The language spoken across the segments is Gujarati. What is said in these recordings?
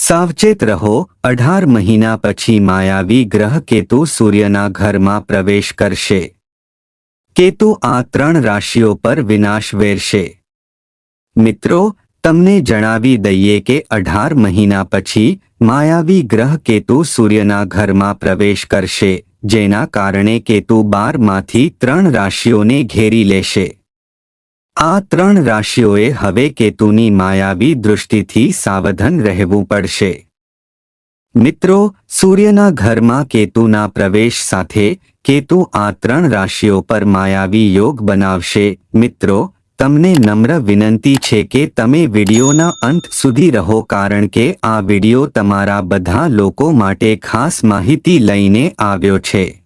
સાવચેત રહો, અઢાર મહિના પછી માયાવી ગ્રહ કેતુ સૂર્યના ઘરમાં પ્રવેશ કરશે. કેતુ આ ત્રણ રાશિઓ પર વિનાશ વેરશે. મિત્રો, તમને જણાવી દઈએ કે અઢાર મહિના પછી માયાવી ગ્રહ કેતુ સૂર્યના ઘરમાં પ્રવેશ કરશે, જેના કારણે કેતુ બારમાંથી ત્રણ રાશિઓને ઘેરી લેશે. આ ત્રણ રાશિઓએ હવે કેતુની માયાવી દૃષ્ટિથી સાવધાન રહેવું પડશે. મિત્રો, સૂર્યના ઘરમાં કેતુના પ્રવેશ સાથે કેતુ આ ત્રણ રાશિઓ પર માયાવી યોગ બનાવશે. મિત્રો, તમને નમ્ર વિનંતી છે કે તમે વિડિયોના અંત સુધી રહો કારણ કે આ વીડિયો તમારા બધા લોકો માટે ખાસ માહિતી લઈને આવ્યો છે.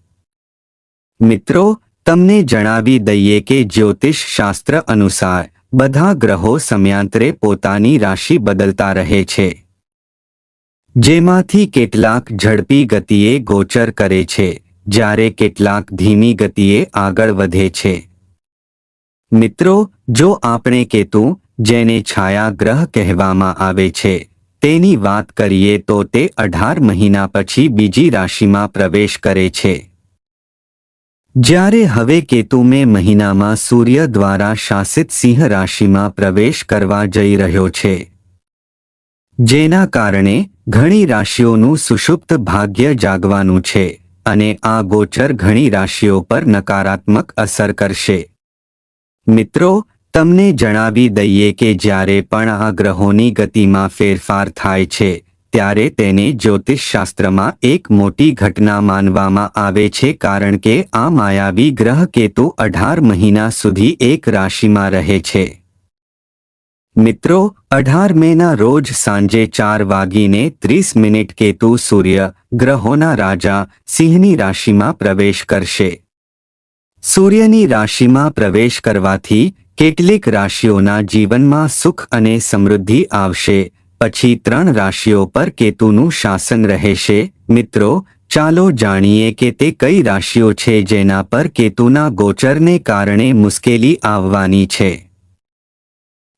મિત્રો તમને જણાવી દઈએ કે જ્યોતિષ શાસ્ત્ર અનુસાર બધા ગ્રહો સમયાંતરે પોતાની રાશિ બદલતા રહે છે. જેમાંથી કેટલાક ઝડપી ગતિએ ગોચર કરે છે, જ્યારે કેટલાક ધીમી ગતિએ આગળ વધે છે. મિત્રો, જો આપણે કેતુ, જેને છાયા ગ્રહ કહેવામાં આવે છે, તેની વાત કરીએ તો તે અઢાર મહિના પછી બીજી રાશિમાં પ્રવેશ કરે છે. જ્યારે હવે કેતુ મે મહિનામાં સૂર્ય દ્વારા શાસિત સિંહ રાશિમાં પ્રવેશ કરવા જઈ રહ્યો છે. જેના કારણે ઘણી રાશિઓનું સુષુપ્ત ભાગ્ય જાગવાનું છે અને આ ગોચર ઘણી રાશિઓ પર નકારાત્મક અસર કરશે. મિત્રો, તમને જણાવી દઈએ કે જ્યારે પણ આ ગ્રહોની ગતિમાં ફેરફાર થાય છે ત્યારે તેને જ્યોતિષશાસ્ત્રમાં એક મોટી ઘટના માનવામાં આવે છે કારણ કે આ માયાવી ગ્રહ કેતુ અઢાર મહિના સુધી એક રાશિમાં રહે છે. મિત્રો, અઢાર મેના રોજ સાંજે ચાર વાગીને ત્રીસ મિનિટ કેતુ સૂર્ય ગ્રહોના રાજા સિંહની રાશિમાં પ્રવેશ કરશે. સૂર્યની રાશિમાં પ્રવેશ કરવાથી કેટલીક રાશિઓના જીવનમાં સુખ અને સમૃદ્ધિ આવશે. પછી ત્રણ રાશિઓ પર કેતુનું શાસન રહેશે. મિત્રો, ચાલો જાણીએ કે તે કઈ રાશિઓ છે જેના પર કેતુના ગોચરને કારણે મુશ્કેલી આવવાની છે.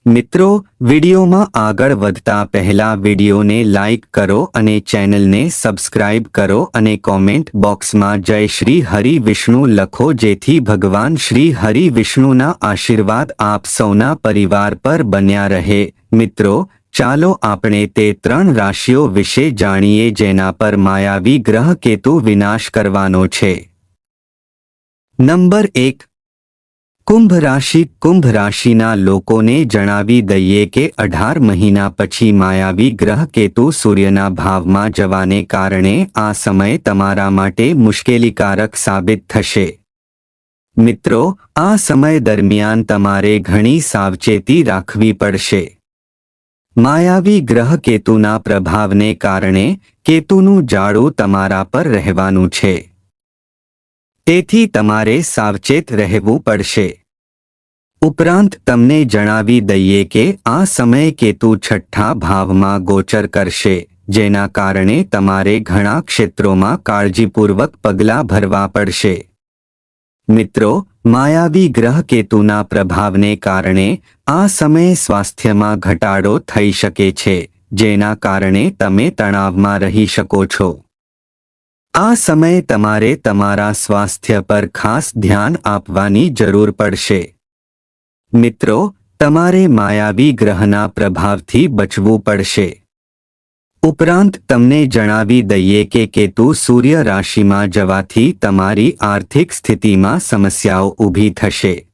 મિત્રો, વિડીયોમાં આગળ વધતા પહેલા વિડીયોને લાઇક કરો અને ચેનલને સબસ્ક્રાઇબ કરો અને કોમેન્ટ બોક્સમાં જય શ્રી હરિ વિષ્ણુ લખો જેથી ભગવાન શ્રી હરિ વિષ્ણુના આશીર્વાદ આપ સૌના પરિવાર પર બન્યા રહે. મિત્રો ચાલો આપણે તે ત્રણ રાશિઓ વિશે જાણીએ જેના પર માયાવી ગ્રહ કેતુ વિનાશ કરવાનો છે. નંબર એક. કુંભ રાશિ કુંભ રાશિના લોકોને જણાવી દઈએ કે અઢાર મહિના પછી માયાવી ગ્રહ કેતુ સૂર્યના ભાવમાં જવાને કારણે આ સમય તમારા માટે મુશ્કેલીકારક સાબિત થશે. મિત્રો, આ સમય દરમિયાન તમારે ઘણી સાવચેતી રાખવી પડશે. માયાવી ગ્રહ કેતુના પ્રભાવને કારણે કેતુનું જાડું તમારા પર રહેવાનું છે. તેથી તમારે સાવચેત રહેવું પડશે. ઉપરાંત તમને જણાવી દઈએ કે આ સમય કેતુ છઠ્ઠા ભાવમાં ગોચર કરશે, જેના કારણે તમારે ઘણા ક્ષેત્રોમાં કાળજીપૂર્વક પગલાં ભરવા પડશે. મિત્રો માયાવી ગ્રહ કેતુના પ્રભાવને કારણે આ સમયે સ્વાસ્થ્યમાં ઘટાડો થઈ શકે છે, જેના કારણે તમે તણાવમાં રહી શકો છો. આ સમયે તમારે તમારા સ્વાસ્થ્ય પર ખાસ ધ્યાન આપવાની જરૂર પડશે. મિત્રો, તમારે માયાવી ગ્રહના પ્રભાવથી બચવું પડશે. ઉપરાંત તમને જણાવી દઈએ કે કેતુ સૂર્ય રાશિમાં જવાથી તમારી આર્થિક સ્થિતિમાં સમસ્યાઓ ઊભી થશે.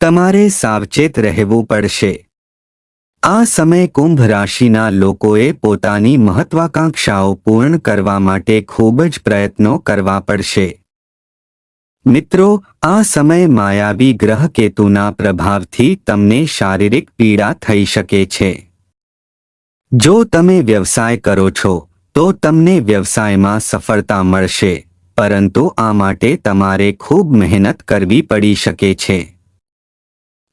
તમારે સાવચેત રહેવું પડશે. આ સમય કુંભ રાશિના લોકોએ પોતાની મહત્વાકાંક્ષાઓ પૂર્ણ કરવા માટે ખૂબ જ પ્રયત્નો કરવા પડશે. મિત્રો, આ સમય માયાવી ગ્રહ કેતુના પ્રભાવથી તમને શારીરિક પીડા થઈ શકે છે. જો તમે વ્યવસાય કરો છો, તો તમને વ્યવસાયમાં સફળતા મળશે, પરંતુ આ માટે તમારે ખૂબ મહેનત કરવી પડી શકે છે.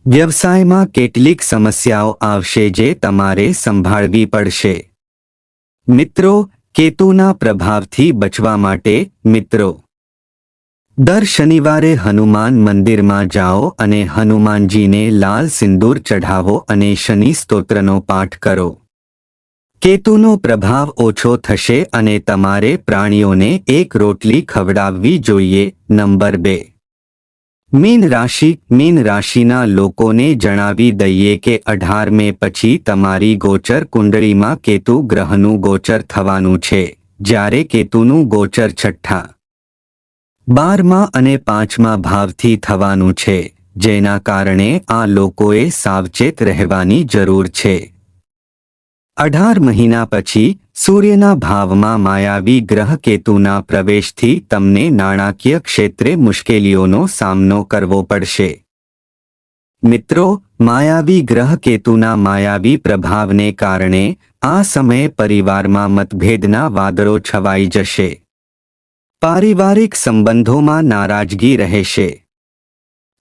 વ્યવસાયમાં કેટલીક સમસ્યાઓ આવશે જે તમારે સંભાળવી પડશે. મિત્રો, કેતુના પ્રભાવથી બચવા માટે, મિત્રો, દર શનિવારે હનુમાન મંદિરમાં જાઓ અને હનુમાનજીને લાલ સિંદૂર ચઢાવો અને શનિ સ્તોત્રનો પાઠ કરો. કેતુનો પ્રભાવ ઓછો થશે અને તમારે પ્રાણીઓને એક રોટલી ખવડાવવી જોઈએ. નંબર બે. મીન રાશિ. મીન રાશિના લોકોને જણાવી દઈએ કે અઢાર મે પછી તમારી ગોચર કુંડળીમાં કેતુ ગ્રહનું ગોચર થવાનું છે. જ્યારે કેતુનું ગોચર છઠ્ઠા, બારમા અને પાંચમા ભાવથી થવાનું છે. જેના કારણે આ લોકોએ સાવચેત રહેવાની જરૂર છે. અઢાર મહિના પછી સૂર્યના ભાવમાં માયાવી ગ્રહ કેતુના પ્રવેશથી તમને નાણાકીય ક્ષેત્રે મુશ્કેલીઓનો સામનો કરવો પડશે. મિત્રો માયાવી ગ્રહ કેતુના માયાવી પ્રભાવને કારણે આ સમયે પરિવારમાં મતભેદના વાદળો છવાઈ જશે. પારિવારિક સંબંધોમાં નારાજગી રહેશે.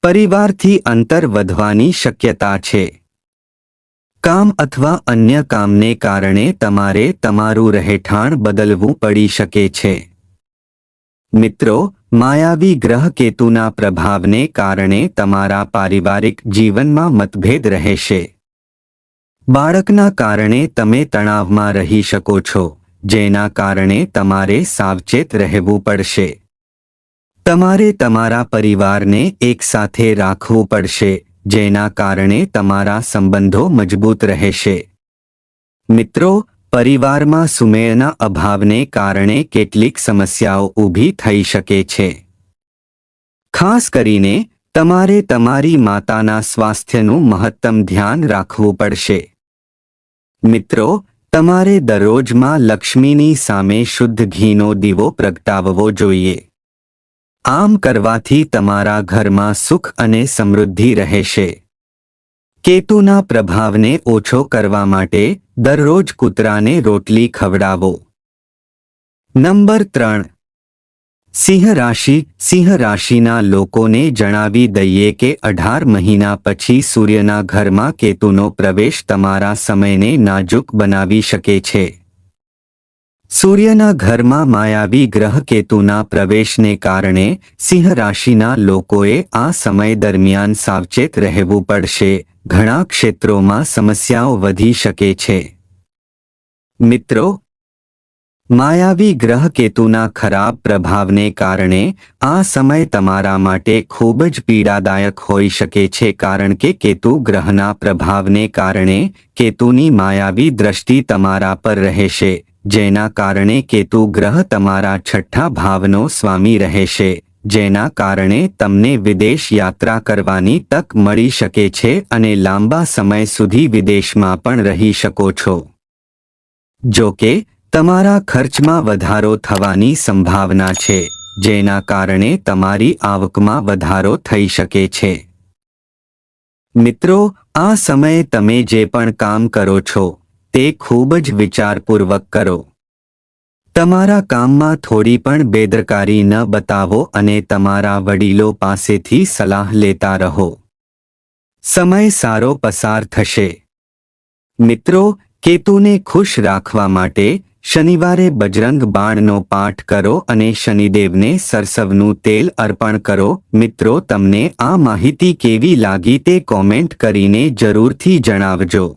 પરિવારથી અંતર વધવાની શક્યતા છે. કામ અથવા અન્ય કામને કારણે તમારે તમારું રહેઠાણ બદલવું પડી શકે છે. મિત્રો, માયાવી ગ્રહ કેતુના પ્રભાવને કારણે તમારા પારિવારિક જીવનમાં મતભેદ રહેશે. બાળકના કારણે તમે તણાવમાં રહી શકો છો, જેના કારણે તમારે સાવચેત રહેવું પડશે. તમારે તમારા પરિવારને એકસાથે રાખવું પડશે જેના કારણે તમારા સંબંધો મજબૂત રહેશે. મિત્રો, પરિવારમાં સુમેળના અભાવને કારણે કેટલીક સમસ્યાઓ ઊભી થઈ શકે છે. ખાસ કરીને, તમારે તમારી માતાના સ્વાસ્થ્યનું મહત્તમ ધ્યાન રાખવું પડશે. મિત્રો, તમારે દરરોજમાં લક્ષ્મીની સામે શુદ્ધ ઘીનો દીવો પ્રગટાવવો જોઈએ. આમ કરવાથી તમારા ઘરમાં સુખ અને સમૃદ્ધિ રહેશે. કેતુના પ્રભાવને ઓછો કરવા માટે દરરોજ કૂતરાને રોટલી ખવડાવો. નંબર ત્રણ. સિંહ રાશિ. સિંહ રાશિના લોકોને જણાવી દઈએ કે અઢાર મહિના પછી સૂર્યના ઘરમાં કેતુનો પ્રવેશ તમારા સમયને નાજુક બનાવી શકે છે. સૂર્યના ઘરમાં માયાવી ગ્રહ કેતુના પ્રવેશને કારણે સિંહ રાશિના લોકોએ આ સમય દરમિયાન સાવચેત રહેવું પડશે. ઘણા ક્ષેત્રોમાં સમસ્યાઓ વધી શકે છે. મિત્રો, માયાવી ગ્રહ કેતુના ખરાબ પ્રભાવને કારણે આ સમય તમારા માટે ખૂબ જ પીડાદાયક હોઈ શકે છે કારણ કે કેતુ ગ્રહના પ્રભાવને કારણે કેતુની માયાવી દ્રષ્ટિ તમારા પર રહેશે. જેના કારણે કેતુ ગ્રહ તમારા છઠ્ઠા ભાવનો સ્વામી રહેશે, જેના કારણે તમને વિદેશ યાત્રા કરવાની તક મળી શકે છે અને લાંબા સમય સુધી વિદેશમાં પણ રહી શકો છો. જો કે તમારા ખર્ચમાં વધારો થવાની સંભાવના છે, જેના કારણે તમારી આવકમાં વધારો થઈ શકે છે. મિત્રો, આ સમયે તમે જે પણ કામ કરો છો તે ખૂબ જ વિચારપૂર્વક કરો. તમારા કામમાં થોડી પણ બેદરકારી ન બતાવો અને તમારા વડીલો પાસેથી સલાહ લેતા રહો. સમય સારો પસાર થશે. મિત્રો, કેતુને ખુશ રાખવા માટે શનિવારે બજરંગ બાણનો પાઠ કરો અને શનિદેવને સરસવનું તેલ અર્પણ કરો. મિત્રો, તમને આ માહિતી કેવી લાગી તે કોમેન્ટ કરીને જરૂરથી જણાવજો.